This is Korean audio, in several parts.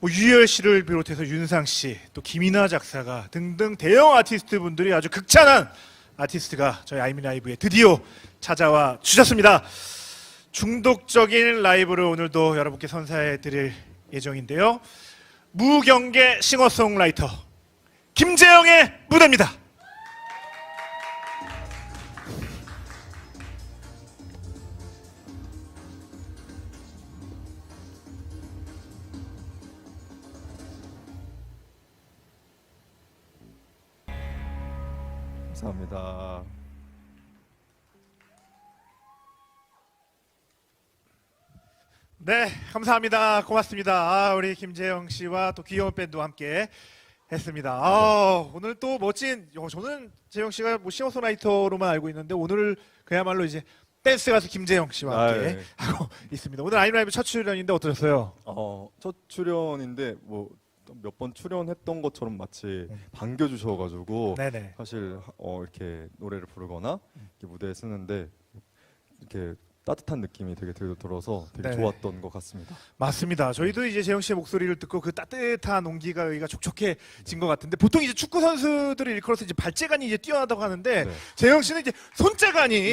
뭐 유열 씨를 비롯해서 윤상 씨, 또 김이나 작사가 등등 대형 아티스트 분들이 아주 극찬한 아티스트가 저희 아이미 라이브에 드디어 찾아와 주셨습니다. 중독적인 라이브를 오늘도 여러분께 선사해 드릴 예정인데요. 무경계 싱어송라이터 김재영의 무대입니다. 감사합니다. 네, 감사합니다. 고맙습니다. 아, 우리 김재영 씨와 또 귀여운 밴드와 함께 했습니다. 아, 오늘 또 멋진, 어, 저는 재영 씨가 뭐 싱어송라이터로만 알고 있는데 오늘 그야말로 이제 댄스 가수 김재영 씨와 아, 함께 네. 하고 있습니다. 오늘 아이라이브 첫 출연인데 어떠셨어요? 어, 첫 출연인데 뭐 몇 번 출연했던 것처럼 마치 음. 반겨주셔가지고 네네. 사실 어, 이렇게 노래를 부르거나 이렇게 무대에 쓰는데 이렇게 따뜻한 느낌이 되게 들- 들어서 되게 네네. 좋았던 것 같습니다. 맞습니다. 저희도 이제 재영 씨의 목소리를 듣고 그 따뜻한 온기가 여기가 촉촉해진 것 같은데 보통 이제 축구 선수들을 일컬어서 이제 발재간이 이제 뛰어나다고 하는데 네. 재영 씨는 이제 손재간이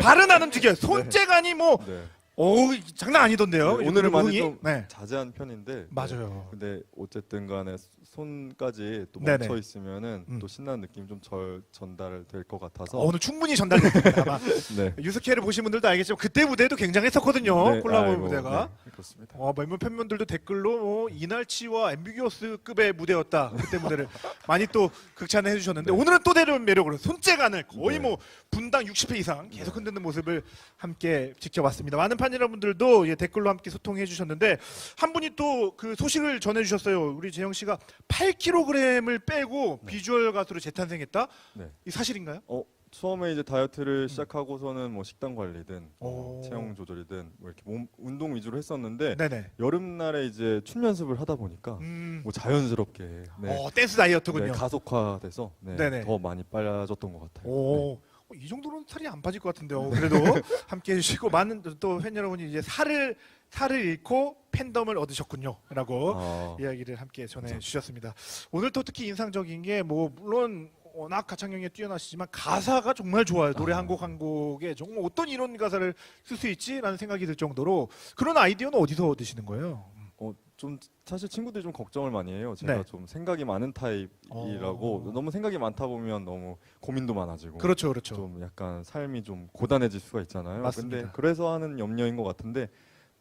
발은 안 움직여 요. 손재간이 뭐 네. 오 장난 아니던데요. 네, 오늘은 많이 흥이? 좀 네. 자제한 편인데 네. 맞아요. 근데 어쨌든 간에 손까지 또 네네. 멈춰 있으면은 음. 또 신나는 느낌 좀 절, 전달 될 것 같아서 어, 오늘 충분히 전달됩니다. 아마 네. 유스케를 보신 분들도 알겠지만 그때 무대도 굉장했었거든요. 네, 콜라보 아이고, 무대가. 네, 그렇습니다. 어, 몇몇 팬분들도 댓글로 뭐 이날치와 앰비기어스급의 무대였다. 그때 무대를 많이 또 극찬해 주셨는데 네. 오늘은 또 다른 매력으로 손재간을 거의 네. 뭐 분당 60회 이상 계속 네. 흔드는 모습을 함께 지켜봤습니다. 많은 fan 여러분들도 예, 댓글로 함께 소통해 주셨는데 한 분이 또 그 소식을 전해 주셨어요. 우리 재영 씨가 8kg을 빼고 비주얼 가수로 재탄생했다. 네. 이 사실인가요? 어 처음에 이제 다이어트를 시작하고서는 뭐 식단 관리든 뭐 오. 체형 조절이든 뭐 이렇게 몸 운동 위주로 했었는데 네네. 여름날에 이제 춤 연습을 하다 보니까 음. 뭐 자연스럽게 네, 어, 댄스 다이어트군요. 네, 가속화돼서 네, 네네. 더 많이 빠졌던 것 같아요. 네. 오, 어, 이 정도로는 살이 안 빠질 것 같은데요. 그래도 함께 해주시고 많은 또 팬 여러분이 이제 살을 살을 잃고 팬덤을 얻으셨군요라고 아, 이야기를 함께 전해. 주셨습니다. 오늘 또 특히 인상적인 게 뭐 물론 워낙 가창력에 뛰어나시지만 가사가 정말 좋아요. 노래 아. 한곡 한 곡에 정말 어떤 이런 가사를 쓸 수 있지라는 생각이 들 정도로 그런 아이디어는 어디서 얻으시는 거예요? 어, 좀 사실 친구들이 좀 걱정을 많이 해요. 제가 네. 좀 생각이 많은 타입이라고 어. 너무 생각이 많다 보면 너무 고민도 많아지고 그렇죠, 그렇죠. 좀 약간 삶이 좀 고단해질 수가 있잖아요. 맞습니다. 근데 그래서 하는 염려인 것 같은데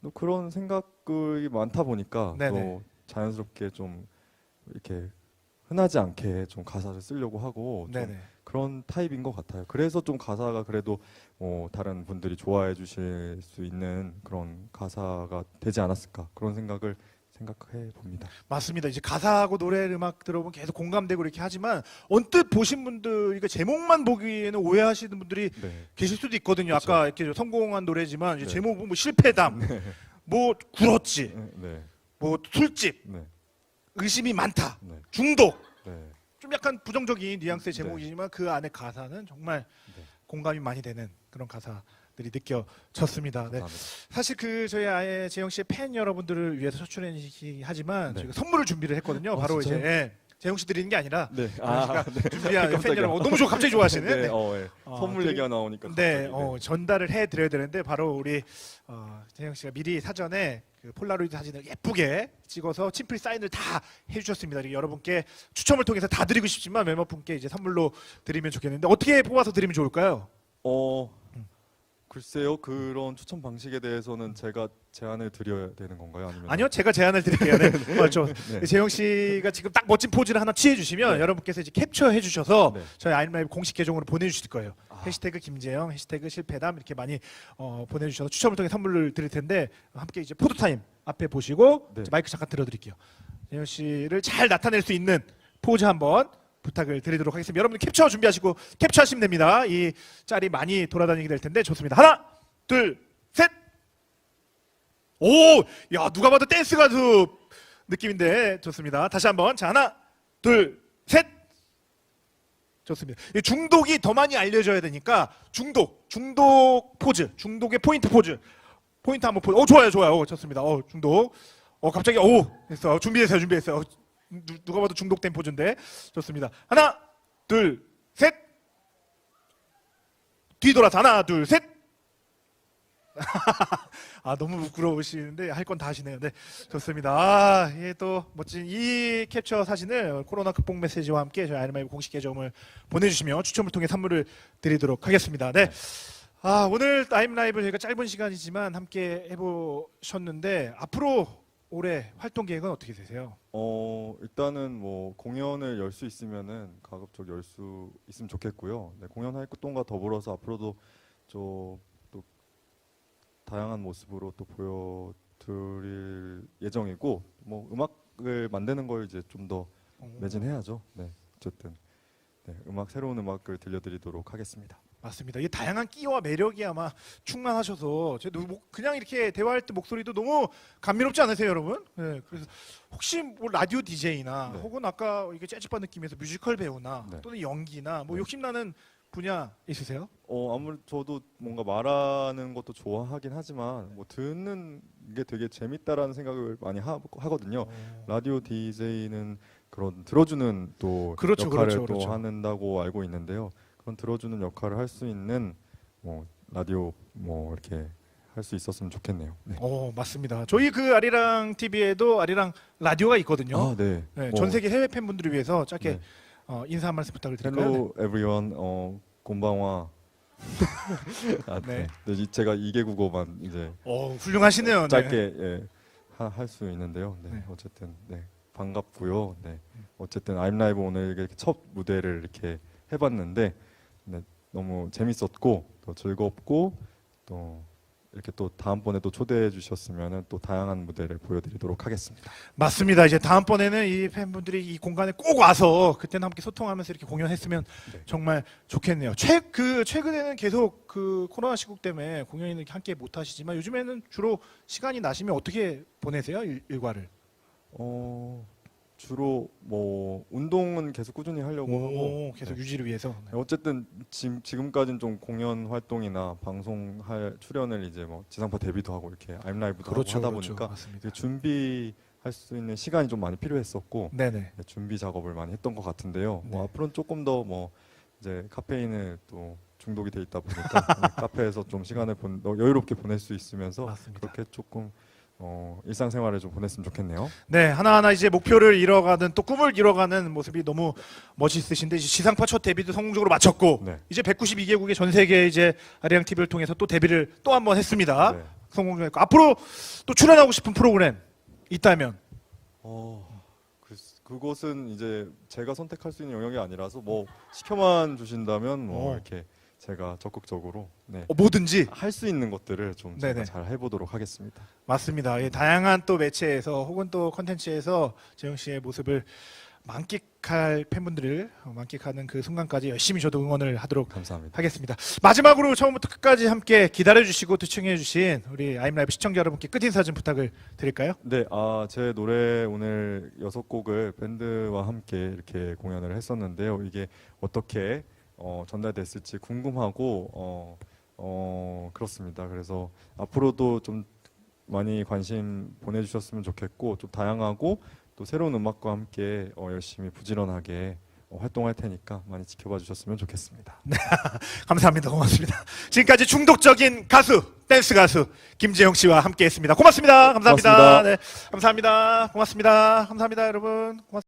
또 그런 생각이 많다 보니까 네네. 또 자연스럽게 좀 이렇게 흔하지 않게 좀 가사를 쓰려고 하고 좀 네네. 그런 타입인 것 같아요. 그래서 좀 가사가 그래도 뭐 다른 분들이 좋아해 주실 수 있는 그런 가사가 되지 않았을까 그런 생각을 생각해 봅니다. 맞습니다. 이제 가사하고 노래 음악 들어보면 계속 공감되고 이렇게 하지만 언뜻 보신 분들 이거 제목만 보기에는 오해하시는 분들이 네. 계실 수도 있거든요. 아까 이렇게 성공한 노래지만 이제 네. 제목 보면 뭐 실패담, 뭐 굴었지, 네. 뭐 술집, 네. 의심이 많다, 네. 중독. 네. 좀 약간 부정적인 뉘앙스의 네. 제목이지만 그 안에 가사는 정말 네. 공감이 많이 되는 그런 가사들이 느껴졌습니다. 네. 감사합니다. 사실 그 저희 아예 재영 씨의 팬 여러분들을 위해서 첫 출연이긴 하지만 네. 저희가 선물을 준비를 했거든요. 어, 바로 진짜요? 이제 예, 재영 씨 드리는 게 아니라 네. 아, 준비한 팬 깜짝이야. 여러분 어, 너무 좋아 갑자기 좋아하시는 네. 네. 어, 예. 어, 선물 얘기가 나오니까 네, 갑자기, 어, 전달을 해 드려야 되는데 바로 우리 어, 재영 씨가 미리 사전에 그 폴라로이드 사진을 예쁘게 찍어서 친필 사인을 다 해주셨습니다. 그리고 여러분께 추첨을 통해서 다 드리고 싶지만 몇몇 분께 이제 선물로 드리면 좋겠는데 어떻게 뽑아서 드리면 좋을까요? 어 글쎄요 그런 추천 방식에 대해서는 제가 제안을 드려야 되는 건가요 아니면 아니요, 제가 제안을 드릴게요. 네, 맞죠. 네. 재영 씨가 지금 딱 멋진 포즈를 하나 취해 주시면 네. 여러분께서 이제 캡처해 주셔서 네. 저희 아이라이브 공식 계정으로 보내주실 거예요. 아. 해시태그 김재영, 해시태그 실패담 이렇게 많이 어, 보내주셔서 추첨을 통해 선물을 드릴 텐데 함께 이제 포토 타임 앞에 보시고 네. 이제 마이크 잠깐 들어드릴게요. 재영 씨를 잘 나타낼 수 있는 포즈 한번 부탁을 드리도록 하겠습니다. 여러분 캡처 준비하시고 캡처하시면 됩니다. 이 짤이 많이 돌아다니게 될 텐데 좋습니다. 하나, 둘, 셋. 오, 야 누가 봐도 댄스 가수 느낌인데 좋습니다. 다시 한번 자 하나, 둘, 셋. 좋습니다. 이 중독이 더 많이 알려져야 되니까 중독, 중독 포즈, 중독의 포인트 포즈, 포인트 한번 포즈. 어 좋아요, 좋아요. 어, 좋습니다. 어 중독. 어 갑자기 오 했어 어, 준비했어요 준비했어요 어, 누, 누가 봐도 중독된 포즈인데 좋습니다 하나 둘 셋 뒤돌아서 하나 둘 셋 아 너무 부끄러우시는데 할 건 다 하시네요 네 좋습니다 아 예 또 멋진 이 캡처 사진을 코로나 극복 메시지와 함께 저희 아이마이브 공식 계정을 보내주시면 추첨을 통해 선물을 드리도록 하겠습니다 네. 아 오늘 아임 라이브 저희가 짧은 시간이지만 함께 해보셨는데 앞으로 올해 활동 계획은 어떻게 되세요? 어 일단은 뭐 공연을 열 수 있으면은 가급적 열 수 있으면 좋겠고요. 네, 공연 활동과 더불어서 앞으로도 좀또 다양한 모습으로 또 보여드릴 예정이고 뭐 음악을 만드는 걸 이제 좀 더 매진해야죠. 네 어쨌든 네, 음악 새로운 음악을 들려드리도록 하겠습니다. 맞습니다. 이 다양한 끼와 매력이 아마 충만하셔서 제 목- 그냥 이렇게 대화할 때 목소리도 너무 감미롭지 않으세요, 여러분? 네, 그래서 혹시 뭐 라디오 DJ나 네. 혹은 아까 이게 재즈바 느낌에서 뮤지컬 배우나 네. 또는 연기나 뭐 네. 욕심나는 분야 있으세요? 어 아무래도 저도 뭔가 말하는 것도 좋아하긴 하지만 뭐 듣는 게 되게 재밌다라는 생각을 많이 하, 하거든요. 라디오 DJ는 그런 들어주는 또 그렇죠, 역할을 그렇죠, 또 그렇죠. 한다고 알고 있는데요. 그런 들어주는 역할을 할 수 있는 뭐 라디오 뭐 이렇게 할 수 있었으면 좋겠네요. 네. 어 맞습니다. 저희 그 아리랑 TV에도 아리랑 라디오가 있거든요. 아 네. 네, 뭐, 전 세계 해외 팬분들을 위해서 짧게 네. 어, 인사 한 말씀 부탁을 드릴까요? 네. 헬로 에브리원 어 곤방와 아, 네. 네. 네. 이- 제가 이개 국어만 이제 어 훌륭하시네요. 네. 짧게 예, 할 수 있는데요. 네, 네. 어쨌든 네, 반갑고요. 네, 어쨌든 아임 라이브 오늘 이렇게 첫 무대를 이렇게 해봤는데 네, 너무 재밌었고 또 즐겁고 또 이렇게 또 다음번에 또 초대해 주셨으면 또 다양한 무대를 보여드리도록 하겠습니다. 맞습니다. 이제 다음번에는 이 팬분들이 이 공간에 꼭 와서 그때는 함께 소통하면서 이렇게 공연했으면 네. 정말 좋겠네요. 최 그 최근에는 계속 그 코로나 시국 때문에 공연을 이렇게 함께 못 하시지만 요즘에는 주로 시간이 나시면 어떻게 보내세요? 일, 일과를. 어, 주로 뭐 운동은 계속 꾸준히 하려고 하고 오, 계속 네. 유지를 위해서. 네. 어쨌든 지금 지금까지는 좀 공연 활동이나 방송 할 출연을 이제 뭐 지상파 데뷔도 하고 이렇게 아임라이브도 하고 하다 보니까 그렇죠. 맞습니다. 이제 준비할 수 있는 시간이 좀 많이 필요했었고 네네. 네, 준비 작업을 많이 했던 것 같은데요. 뭐 네. 앞으로는 조금 더 뭐 이제 카페인을 또 중독이 돼 있다 보니까 네, 카페에서 좀 시간을 본, 더 여유롭게 보낼 수 있으면서 맞습니다. 그렇게 조금 어, 일상생활을 좀 보냈으면 좋겠네요. 네, 하나하나 이제 목표를 이뤄가는 또 꿈을 이뤄가는 모습이 너무 멋있으신데 이제 지상파 첫 데뷔도 성공적으로 마쳤고 네. 이제 192개국의 전 세계 이제 아리랑 TV를 통해서 또 데뷔를 또 한 번 했습니다. 네. 성공적이고 앞으로 또 출연하고 싶은 프로그램 있다면 어, 그, 그것은 이제 제가 선택할 수 있는 영역이 아니라서 뭐 시켜만 주신다면 뭐 어. 이렇게 제가 적극적으로 네, 어, 뭐든지 할 수 있는 것들을 좀 제가 네네. 잘 해보도록 하겠습니다. 맞습니다. 예, 다양한 또 매체에서 혹은 또 컨텐츠에서 재영 씨의 모습을 만끽할 팬분들을 만끽하는 그 순간까지 열심히 저도 응원을 하도록 감사합니다. 하겠습니다. 마지막으로 처음부터 끝까지 함께 기다려주시고 시청해주신 우리 아임라이브 시청자 여러분께 끝 인사 좀 부탁을 드릴까요? 네, 아, 제 노래 오늘 여섯 곡을 밴드와 함께 이렇게 공연을 했었는데요. 이게 어떻게 어, 전달됐을지 궁금하고 어, 어, 그렇습니다. 그래서 앞으로도 좀 많이 관심 보내주셨으면 좋겠고 좀 다양하고 또 새로운 음악과 함께 어, 열심히 부지런하게 어, 활동할 테니까 많이 지켜봐 주셨으면 좋겠습니다. 감사합니다. 고맙습니다. 지금까지 중독적인 가수, 댄스 가수 김재영 씨와 함께했습니다. 고맙습니다. 감사합니다. 고맙습니다. 네, 감사합니다. 고맙습니다. 감사합니다, 여러분. 고맙습니다.